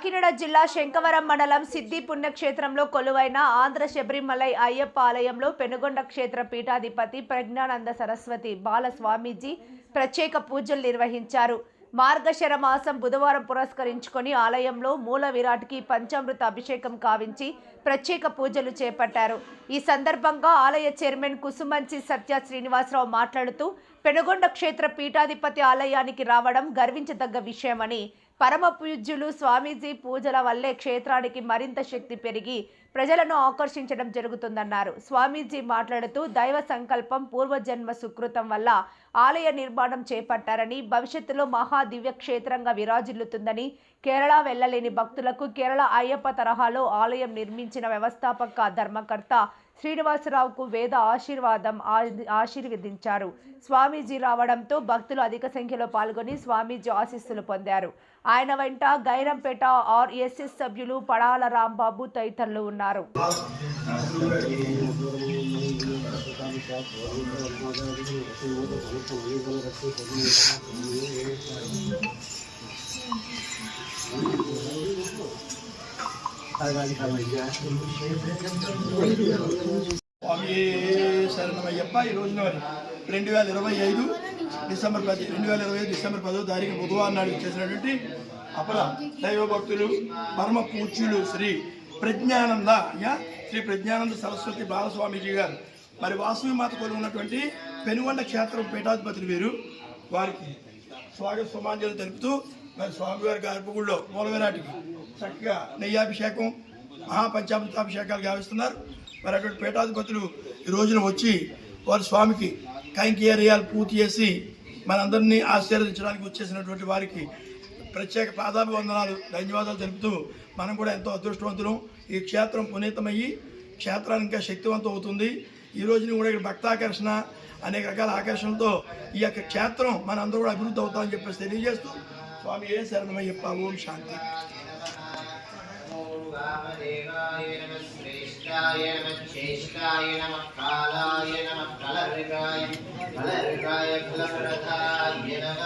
కాకినాడ జిల్లా శంకవరం మండలం సిద్ధి పుణ్యక్షేత్రంలో కొలువైన ఆంధ్ర శబరిమలై అయ్యప్ప ఆలయంలో పెనుగొండ క్షేత్ర పీఠాధిపతి ప్రజ్ఞానంద సరస్వతి బాలస్వామీజీ ప్రత్యేక పూజలు నిర్వహించారు. మార్గశర మాసం బుధవారం పురస్కరించుకొని ఆలయంలో మూల విరాట్కి పంచామృత అభిషేకం కావించి ప్రత్యేక పూజలు చేపట్టారు. ఈ సందర్భంగా ఆలయ చైర్మన్ కుసుమంచి సత్య శ్రీనివాసరావు మాట్లాడుతూ పెనుగొండ క్షేత్ర పీఠాధిపతి ఆలయానికి రావడం గర్వించదగ్గ విషయమని పరమ పూజ్యులు స్వామీజీ పూజల వల్లే క్షేత్రానికి మరింత శక్తి పెరిగి ప్రజలను ఆకర్షించడం జరుగుతుందన్నారు. స్వామీజీ మాట్లాడుతూ దైవ సంకల్పం పూర్వజన్మ సుకృతం వల్ల ఆలయ నిర్మాణం చేపట్టారని భవిష్యత్తులో మహా దివ్య క్షేత్రంగా విరాజిల్లుతుందని కేరళ వెళ్ళలేని భక్తులకు కేరళ అయ్యప్ప తరహాలో ఆలయం నిర్మించిన వ్యవస్థాపక ధర్మకర్త శ్రీనివాసరావుకు వేద ఆశీర్వాదం ఆశీర్వదించారు. స్వామీజీ రావడంతో భక్తులు అధిక సంఖ్యలో పాల్గొని స్వామీజీ ఆశీస్సులు పొందారు. ఆయన వెంట గైరంపేట ఆర్ఎస్ఎస్ సభ్యులు పడాల రాంబాబు తదితరులు ఉన్నారు. స్వామి శరణమయ్యప్ప ఈ రోజున రెండు వేల ఇరవై ఐదు డిసెంబర్ పది రెండు వేల ఇరవై ఐదు డిసెంబర్ పదో తారీఖు బుధవారం నాడు చేసినటువంటి అపర దైవ భక్తులు పరమ పూజ్యులు శ్రీ ప్రజ్ఞానంద యా శ్రీ ప్రజ్ఞానంద సరస్వతి బాలస్వామీజీ గారు. మరి వాసవి మాత ఉన్నటువంటి పెనుగొండ క్షేత్రం పీఠాధిపతులు వీరు. వారికి స్వాగత సుమాంజలు తెలుపుతూ మరి స్వామివారి గర్భగుడిలో మూలవిరాటికి చక్కగా నెయ్యాభిషేకం మహాపంచామృతాభిషేకాలు గావిస్తున్నారు. మరి అటువంటి పీఠాధిపతులు ఈ రోజున వచ్చి వారి స్వామికి కైంకర్యాలు పూర్తి చేసి మనందరినీ ఆశీర్వదించడానికి వచ్చేసినటువంటి వారికి ప్రత్యేక పాదాభివందనాలు ధన్యవాదాలు తెలుపుతూ మనం కూడా ఎంతో అదృష్టవంతులం. ఈ క్షేత్రం పునీతమయ్యి క్షేత్రానికి ఇంకా శక్తివంతం అవుతుంది. ఈ రోజున కూడా ఇక్కడ భక్తాకర్షణ అనేక రకాల ఆకర్షణలతో ఈ యొక్క క్షేత్రం మనందరూ కూడా అభివృద్ధి అవుతామని చెప్పేసి తెలియజేస్తూ స్వామియే శరణమయ్యప్ప ఓం శాంతి. శ్రేష్టాయ నమ శ్రేష్టాయ నమ కాలాయ నమ కలరికాయ కలరికాయ కులరథాయ నమ.